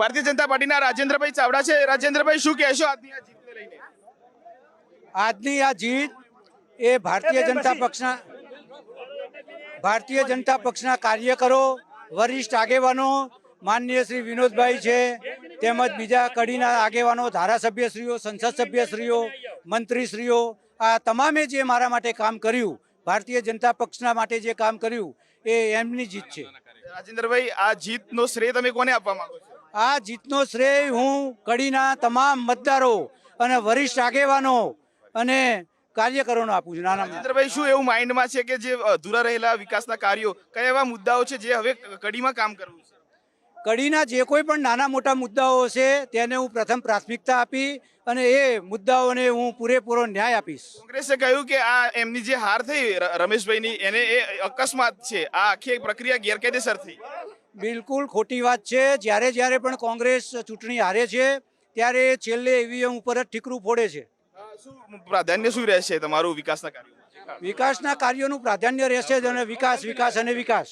ભારતીય જનતા પાર્ટીના રાજેન્દ્રભાઈ ચાવડા છે. રાજેન્દ્રભાઈ શું કહેશો આજની આ જીતને લઈને? આજની આ જીત એ ભારતીય જનતા પક્ષના ભારતીય જનતા પક્ષના કાર્યકરો વરિષ્ઠ આગેવાનો માનનીય શ્રી વિનોદભાઈ છે તેમજ બીજા કડીના આગેવાનો ધારાસભ્યશ્રીઓ સંસદ સભ્યશ્રીઓ મંત્રીશ્રીઓ આ તમામે જે મારા માટે કામ કર્યું ભારતીય જનતા પક્ષના માટે જે કામ કર્યું એ એમની જીત છે. રાજેન્દ્રભાઈ આ જીતનો શ્રેય તમે કોને આપવા માંગો છો? આ જીતનો શ્રેય હું કડીના તમામ મતદારો અને વરિષ્ઠ આગેવાનો અને કાર્યકરોને આપું છું. નાના રાજેન્દ્રભાઈ શું એવું માઇન્ડમાં છે કે જે અધૂરા રહેલા વિકાસના કાર્યો કયા એવા મુદ્દાઓ છે જે હવે કડીમાં કામ કરવું છે? કડીના જે કોઈ પણ નાના મોટા મુદ્દાઓ છે તેને હું પ્રથમ પ્રાથમિકતા આપી અને એ મુદ્દાઓને હું પૂરેપૂરો ન્યાય આપીશ. કોંગ્રેસે કહ્યું કે આ એમની જે હાર થઈ રમેશભાઈની એને એ અકસ્માત છે આ આખી પ્રક્રિયા ગેરકાયદેસર થઈ. બિલકુલ ખોટી વાત છે. જ્યારે જ્યારે પણ કોંગ્રેસ ચૂંટણી હારે છે ત્યારે છેલ્લે ઈવીએમ ઉપર જ ઠીકરું ફોડે છે. શું પ્રાધાન્ય શું રહેશે તમારું વિકાસના કાર્યો વિકાસના કાર્યોનું પ્રાધાન્ય રહેશે અને વિકાસ વિકાસ અને વિકાસ.